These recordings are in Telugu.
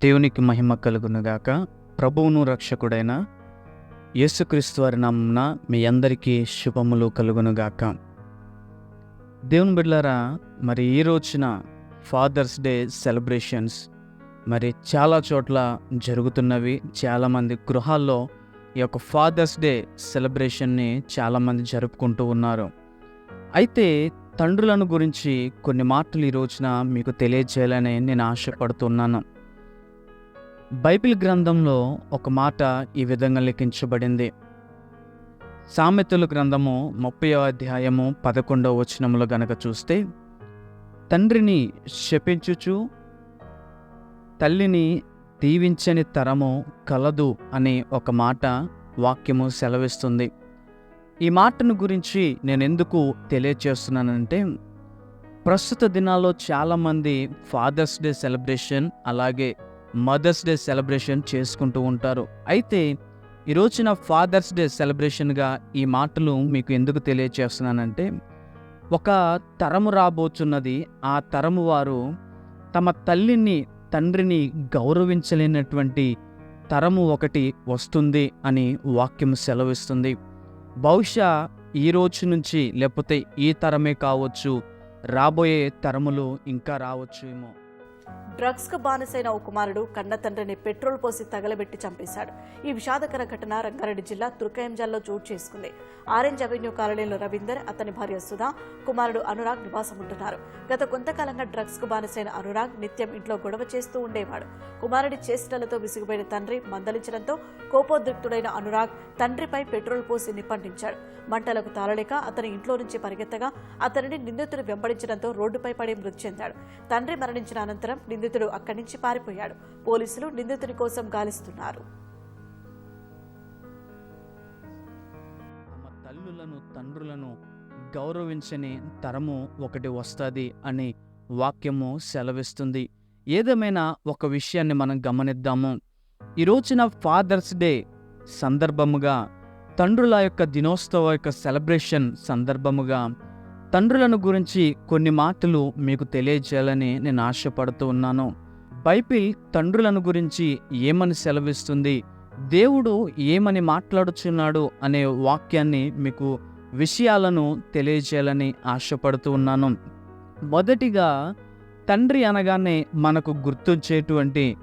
దేవునికి మహిమ కలుగునుగాక ప్రభువును రక్షకుడైన యేసుక్రీస్తు వారి నామున మీ అందరికీ శుభములు కలుగునుగాక దేవుని బిడ్డలారా మరి ఈ రోజున ఫాదర్స్ డే సెలబ్రేషన్స్ మరి చాలా చోట్ల జరుగుతున్నవి. చాలామంది గృహాల్లో ఈ యొక్క ఫాదర్స్ డే సెలబ్రేషన్ని చాలామంది జరుపుకుంటూ ఉన్నారు. అయితే తండ్రులను గురించి కొన్ని మాటలు ఈ రోజున మీకు తెలియజేయాలని నేను ఆశపడుతున్నాను. బైబిల్ గ్రంథంలో ఒక మాట ఈ విధంగా లిఖించబడింది. సామెతలు గ్రంథము ముప్పై అధ్యాయము పదకొండవ వచనములో గనక చూస్తే తండ్రిని శపించుచు తల్లిని దీవించని తరము కలదు అనే ఒక మాట వాక్యము సెలవిస్తుంది. ఈ మాటను గురించి నేను ఎందుకు తెలియచేస్తున్నానంటే ప్రస్తుత దినాల్లో చాలామంది ఫాదర్స్ డే సెలబ్రేషన్ అలాగే మదర్స్ డే సెలబ్రేషన్ చేసుకుంటూ ఉంటారు. అయితే ఈ రోజున ఫాదర్స్ డే సెలబ్రేషన్గా ఈ మాటలు మీకు ఎందుకు తెలియచేస్తున్నానంటే ఒక తరము రాబోతున్నది ఆ తరము వారు తమ తల్లిని తండ్రిని గౌరవించలేనటువంటి తరము ఒకటి వస్తుంది అని వాక్యం సెలవిస్తుంది. బహుశా ఈ రోజు నుంచి లేకపోతే ఈ తరమే కావచ్చు రాబోయే తరములు ఇంకా రావచ్చు ఏమో డ్రగ్స్కు బానిసైన ఓ కుమారుడు కన్న తండ్రిని పెట్రోల్ పోసి తగలబెట్టి చంపేశాడు. ఈ విషాదకర ఘటన రంగారెడ్డి జిల్లా తుర్కయంజాల్లో చోటు చేసుకుంది. ఆరెంజ్ అవెన్యూ కాలనీలో రవీందర్ అతని భార్య సుధా కుమారుడు అనురాగ్ నివాసం ఉంటున్నారు గత కొంతకాలంగా డ్రగ్స్కు బానిసైన అనురాగ్ నిత్యం ఇంట్లో గొడవ చేస్తూ ఉండేవాడు. కుమారుడి చేష్టలతో విసిగిపోయిన తండ్రి మందలించడంతో కోపోద్రిక్తుడైన అనురాగ్ తండ్రిపై పెట్రోల్ పోసి నిప్పంటించాడు. మంటలకు తాళలేక అతని ఇంట్లో నుంచి పరిగెత్తగా అతనిని నిందితుడు వెంబడించడంతో రోడ్డుపై పడి మృతి చెందాడు. తండ్రి మరణించిన అనంతరం నిందితుడు అక్కడి నుంచి పారిపోయాడు. పోలీసులు నిందితుడి కోసం గాలిస్తున్నారు. తమ తల్లులను తండ్రులను గౌరవించని తరము ఒకటి వస్తుంది అని వాక్యము సెలవిస్తుంది. ఏదేమైనా ఒక విషయాన్ని మనం గమనిద్దాము. ఈ రోజున ఫాదర్స్ డే సందర్భముగా తండ్రుల యొక్క దినోత్సవ యొక్క సెలబ్రేషన్ సందర్భముగా తండ్రులను గురించి కొన్ని మాటలు మీకు తెలియజేయాలని నేను ఆశపడుతూ ఉన్నాను. బైబిల్ తండ్రులను గురించి ఏమని సెలవిస్తుంది? దేవుడు ఏమని మాట్లాడుచున్నాడు అనే వాక్యాన్ని మీకు విషయాలను తెలియజేయాలని ఆశపడుతూ ఉన్నాను. మొదటిగా తండ్రి అనగానే మనకు గుర్తొచ్చేటువంటి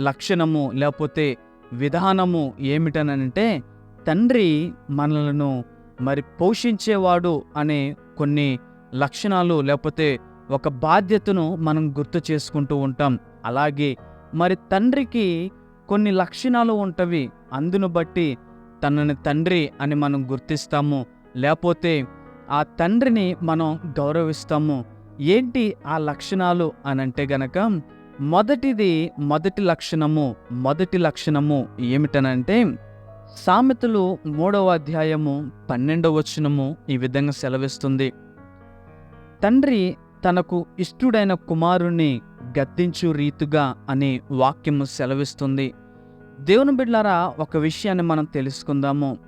లక్షణము లేకపోతే విధానము ఏమిటనంటే తండ్రి మనలను మరి పోషించేవాడు అనే కొన్ని లక్షణాలు లేకపోతే ఒక బాధ్యతను మనం గుర్తు చేసుకుంటూ ఉంటాం. అలాగే మరి తండ్రికి కొన్ని లక్షణాలు ఉంటవి. అందును బట్టి తనని తండ్రి అని మనం గుర్తిస్తాము. లేకపోతే ఆ తండ్రిని మనం గౌరవిస్తాము. ఏంటి ఆ లక్షణాలు అని అంటే గనక మొదటిది మొదటి లక్షణము. మొదటి లక్షణము ఏమిటనంటే సామెతలు మూడవ అధ్యాయము పన్నెండవ వచనము ఈ విధంగా సెలవిస్తుంది. తండ్రి తనకు ఇష్టుడైన కుమారుణ్ణి గద్దించు రీతుగా అనే వాక్యము సెలవిస్తుంది. దేవుని బిడ్లారా ఒక విషయాన్ని మనం తెలుసుకుందాము.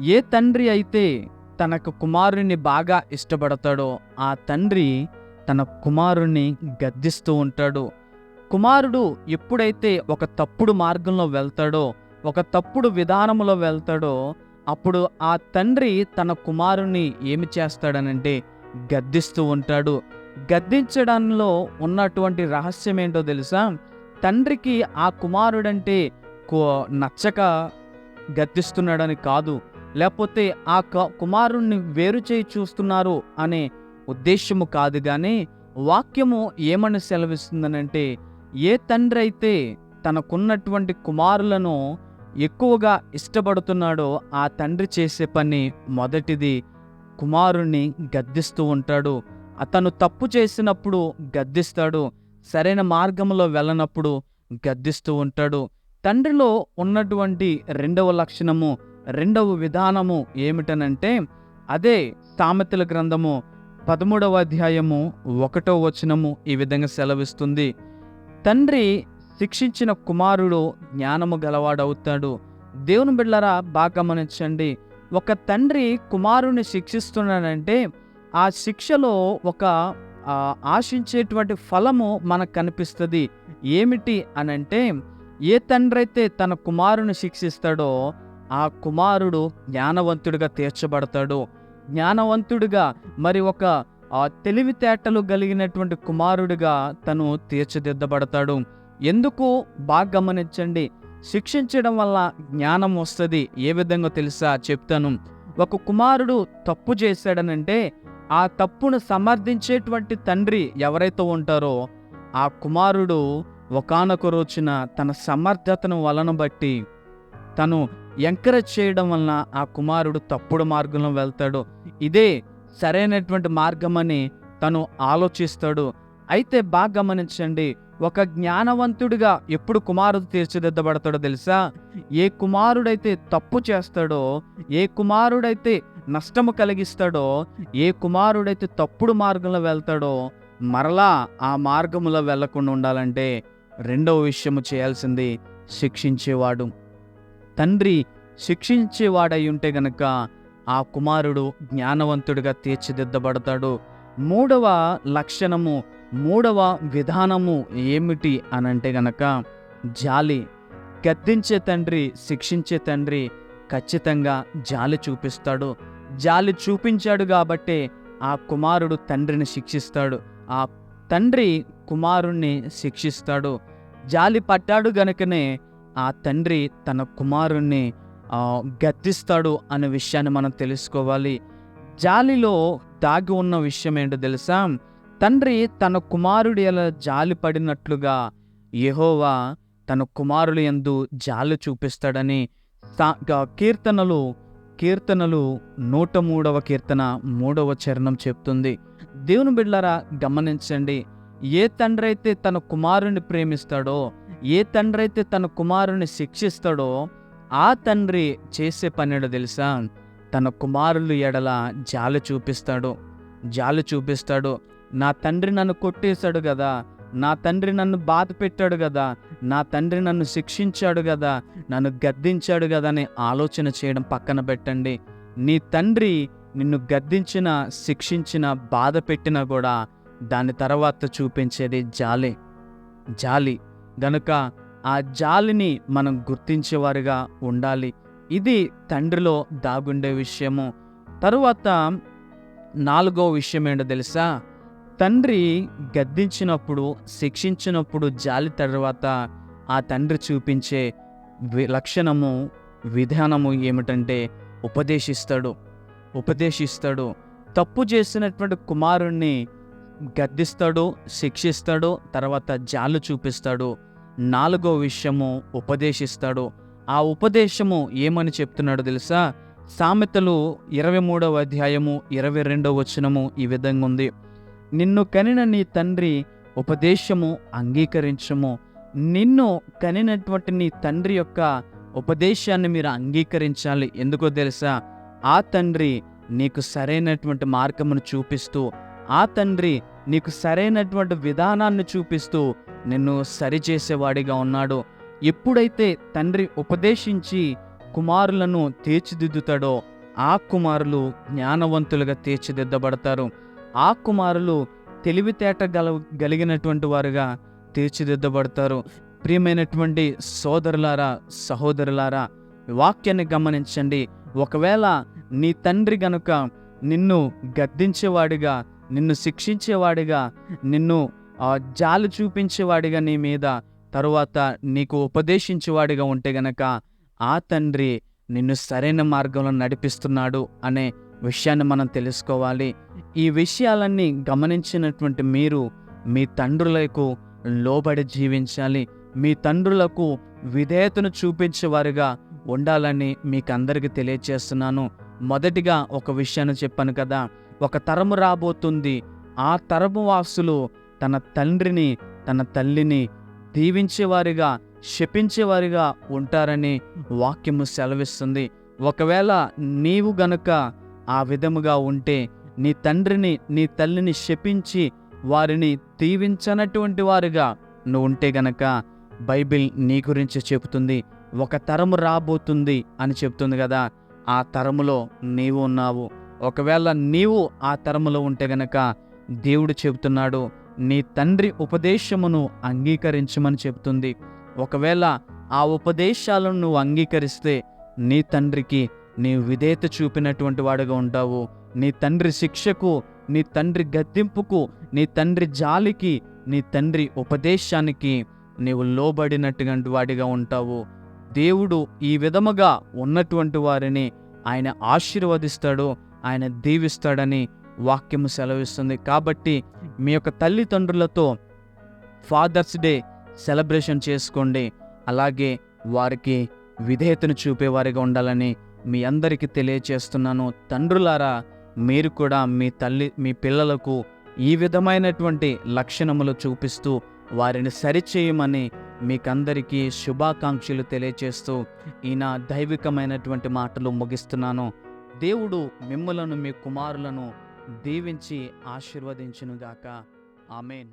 ఏ తండ్రి అయితే తనకు కుమారుణ్ణి బాగా ఇష్టపడతాడో ఆ తండ్రి తన కుమారుణ్ణి గద్దిస్తూ ఉంటాడు. కుమారుడు ఎప్పుడైతే ఒక తప్పుడు మార్గంలో వెళ్తాడో ఒక తప్పుడు విధానంలో వెళ్తాడో అప్పుడు ఆ తండ్రి తన కుమారుణ్ణి ఏమి చేస్తాడనంటే గద్దిస్తూ ఉంటాడు. గద్దించడంలో ఉన్నటువంటి రహస్యం ఏంటో తెలుసా? తండ్రికి ఆ కుమారుడంటే కో- నచ్చక గద్దిస్తున్నాడని కాదు. లేకపోతే ఆ క- కుమారుణ్ణి వేరు చేయి చూస్తున్నారు అనే ఉద్దేశము కాదు కానీ వాక్యము ఏమని సెలవిస్తుందనంటే ఏ తండ్రి అయితే తనకున్నటువంటి కుమారులను ఎక్కువగా ఇష్టపడుతున్నాడో ఆ తండ్రి చేసే పని మొదటిది కుమారుణ్ణి గద్దిస్తూ ఉంటాడు. అతను తప్పు చేసినప్పుడు గద్దిస్తాడు. సరైన మార్గంలో వెళ్ళనప్పుడు గద్దిస్తూ ఉంటాడు. తండ్రిలో ఉన్నటువంటి రెండవ లక్షణము రెండవ విధానము ఏమిటనంటే అదే సామెతల గ్రంథము పదమూడవ అధ్యాయము ఒకటో వచనము ఈ విధంగా సెలవిస్తుంది. తండ్రి శిక్షించిన కుమారుడు జ్ఞానము గలవాడవుతాడు. దేవుని బిళ్ళరా బాగా గమనించండి. ఒక తండ్రి కుమారుని శిక్షిస్తున్నాడంటే ఆ శిక్షలో ఒక ఆశించేటువంటి ఫలము మనకు కనిపిస్తుంది. ఏమిటి అనంటే ఏ తండ్రి అయితే తన కుమారుని శిక్షిస్తాడో ఆ కుమారుడు జ్ఞానవంతుడిగా తీర్చబడతాడు. జ్ఞానవంతుడిగా మరి ఒక తెలివితేటలు కలిగినటువంటి కుమారుడిగా తను తీర్చిదిద్దబడతాడు. ఎందుకు బాగా గమనించండి? శిక్షించడం వల్ల జ్ఞానం వస్తుంది. ఏ విధంగా తెలుసా? చెప్తాను. ఒక కుమారుడు తప్పు చేశాడనంటే ఆ తప్పును సమర్థించేటువంటి తండ్రి ఎవరైతే ఉంటారో ఆ కుమారుడు ఒకానొక రోజున తన సమర్థతను వలన బట్టి తను ఎంకరేజ్ చేయడం వలన ఆ కుమారుడు తప్పుడు మార్గంలో వెళ్తాడు. ఇదే సరైనటువంటి మార్గమని తను ఆలోచిస్తాడు. అయితే బాగా గమనించండి. ఒక జ్ఞానవంతుడిగా ఎప్పుడు కుమారుడు తీర్చిదిద్దబడతాడో తెలుసా? ఏ కుమారుడైతే తప్పు చేస్తాడో ఏ కుమారుడైతే నష్టము కలిగిస్తాడో ఏ కుమారుడైతే తప్పుడు మార్గంలో వెళ్తాడో మరలా ఆ మార్గములో వెళ్ళకుండా ఉండాలంటే రెండవ విషయము చేయాల్సింది శిక్షించేవాడు. తండ్రి శిక్షించేవాడై ఉంటే గనక ఆ కుమారుడు జ్ఞానవంతుడిగా తీర్చిదిద్దబడతాడు. మూడవ లక్షణము మూడవ విధానము ఏమిటి అనంటే గనక జాలి. గద్దించే తండ్రి శిక్షించే తండ్రి ఖచ్చితంగా జాలి చూపిస్తాడు. జాలి చూపించాడు కాబట్టే ఆ కుమారుడు తండ్రిని శిక్షిస్తాడు. ఆ తండ్రి కుమారుణ్ణి శిక్షిస్తాడు. జాలి పట్టాడు గనుకనే ఆ తండ్రి తన కుమారుణ్ణి గద్దిస్తాడు అనే విషయాన్ని మనం తెలుసుకోవాలి. జాలిలో దాగి ఉన్న విషయం ఏంటో తెలుసా? తండ్రి తన కుమారుడి ఎలా జాలి పడినట్లుగా యెహోవా తన కుమారులు ఎందు జాలి చూపిస్తాడని కీర్తనలు కీర్తనలు నూట మూడవ కీర్తన మూడవ చరణం చెప్తుంది. దేవుని బిడ్డలారా గమనించండి. ఏ తండ్రి అయితే తన కుమారుని ప్రేమిస్తాడో ఏ తండ్రి అయితే తన కుమారుని శిక్షిస్తాడో ఆ తండ్రి చేసే పనేడో తెలుసా? తన కుమారులు ఎడల జాలి చూపిస్తాడు. జాలి చూపిస్తాడు. నా తండ్రి నన్ను కొట్టేశాడు కదా. నా తండ్రి నన్ను బాధ పెట్టాడు కదా. నా తండ్రి నన్ను శిక్షించాడు కదా. నన్ను గద్దించాడు కదా అని ఆలోచన చేయడం పక్కన పెట్టండి. నీ తండ్రి నిన్ను గద్దించిన శిక్షించిన బాధ పెట్టినా కూడా దాని తర్వాత చూపించేది జాలి. జాలి. గనుక ఆ జాలిని మనం గుర్తించేవారుగా ఉండాలి. ఇది తండ్రిలో దాగుండే విషయము. తరువాత నాలుగో విషయం ఏంటో తెలుసా? తండ్రి గద్దించినప్పుడు శిక్షించినప్పుడు జాలి తర్వాత ఆ తండ్రి చూపించే లక్షణము విధానము ఏమిటంటే ఉపదేశిస్తాడు. ఉపదేశిస్తాడు. తప్పు చేసినటువంటి కుమారుణ్ణి గద్దిస్తాడు శిక్షిస్తాడు తర్వాత జాలు చూపిస్తాడు. నాలుగో విషయము ఉపదేశిస్తాడు. ఆ ఉపదేశము ఏమని చెప్తున్నాడు తెలుసా? సామెతలు ఇరవై మూడవ అధ్యాయము ఇరవై రెండవ వచనము ఈ విధంగా ఉంది. నిన్ను కనిన నీ తండ్రి ఉపదేశము అంగీకరించము. నిన్ను కనినటువంటి నీ తండ్రి యొక్క ఉపదేశాన్ని మీరు అంగీకరించాలి. ఎందుకో తెలుసా? ఆ తండ్రి నీకు సరైనటువంటి మార్గమును చూపిస్తూ ఆ తండ్రి నీకు సరైనటువంటి విధానాన్ని చూపిస్తూ నిన్ను సరిచేసేవాడిగా ఉన్నాడు. ఎప్పుడైతే తండ్రి ఉపదేశించి కుమారులను తీర్చిదిద్దుతాడో ఆ కుమారులు జ్ఞానవంతులుగా తీర్చిదిద్దబడతారు. ఆ కుమారులు తెలివితేట గల కలిగినటువంటి వారుగా తీర్చిదిద్దబడతారు. ప్రియమైనటువంటి సోదరులారా సహోదరులారా వాక్యాన్ని గమనించండి. ఒకవేళ నీ తండ్రి గనుక నిన్ను గద్దించేవాడిగా నిన్ను శిక్షించేవాడిగా నిన్ను ఆ, జాలి చూపించేవాడిగా నీ మీద తరువాత నీకు ఉపదేశించేవాడిగా ఉంటే గనక ఆ తండ్రి నిన్ను సరైన మార్గంలో నడిపిస్తున్నాడు అనే విషయాన్ని మనం తెలుసుకోవాలి. ఈ విషయాలన్నీ గమనించినటువంటి మీరు మీ తండ్రులకు లోబడి జీవించాలి. మీ తండ్రులకు విధేయతను చూపించేవారుగా ఉండాలని మీకు అందరికీ తెలియజేస్తున్నాను మొదటిగా ఒక విషయాన్ని చెప్పాను కదా ఒక తరము రాబోతుంది. ఆ తరము వాసులు తన తండ్రిని తన తల్లిని దీవించేవారిగా శపించేవారిగా ఉంటారని వాక్యము సెలవిస్తుంది. ఒకవేళ నీవు గనుక ఆ విధముగా ఉంటే నీ తండ్రిని నీ తల్లిని శపించి వారిని దీవించనటువంటి వారుగా నువ్వు ఉంటే గనక బైబిల్ నీ గురించి చెబుతుంది. ఒక తరము రాబోతుంది అని చెప్తుంది కదా. ఆ తరములో నీవు ఉన్నావు. ఒకవేళ నీవు ఆ తరములో ఉంటే గనక దేవుడు చెబుతున్నాడు నీ తండ్రి ఉపదేశమును అంగీకరించమని చెబుతుంది. ఒకవేళ ఆ ఉపదేశాలను నువ్వు అంగీకరిస్తే నీ తండ్రికి నీ విధేయత చూపినటువంటి వాడుగా ఉంటావు. నీ తండ్రి శిక్షకు నీ తండ్రి గద్దింపుకు నీ తండ్రి జాలికి నీ తండ్రి ఉపదేశానికి నీవు లోబడినటువంటి వాడిగా ఉంటావు. దేవుడు ఈ విధముగా ఉన్నటువంటి వారిని ఆయన ఆశీర్వదిస్తాడు ఆయన దీవిస్తాడని వాక్యము సెలవిస్తుంది. కాబట్టి మీ యొక్క తల్లిదండ్రులతో ఫాదర్స్ డే సెలబ్రేషన్ చేసుకోండి. అలాగే వారికి విధేయతను చూపేవారిగా ఉండాలని మీ అందరికీ తెలియచేస్తున్నాను. తండ్రులారా మీరు కూడా మీ తల్లి మీ పిల్లలకు ఈ విధమైనటువంటి లక్షణములు చూపిస్తూ వారిని సరిచేయమని మీకందరికీ శుభాకాంక్షలు తెలియచేస్తూ ఈయన దైవికమైనటువంటి మాటలు ముగిస్తున్నాను. దేవుడు మిమ్మలను మీ కుమారులను దీవించి ఆశీర్వదించునుగాక. ఆమెన్.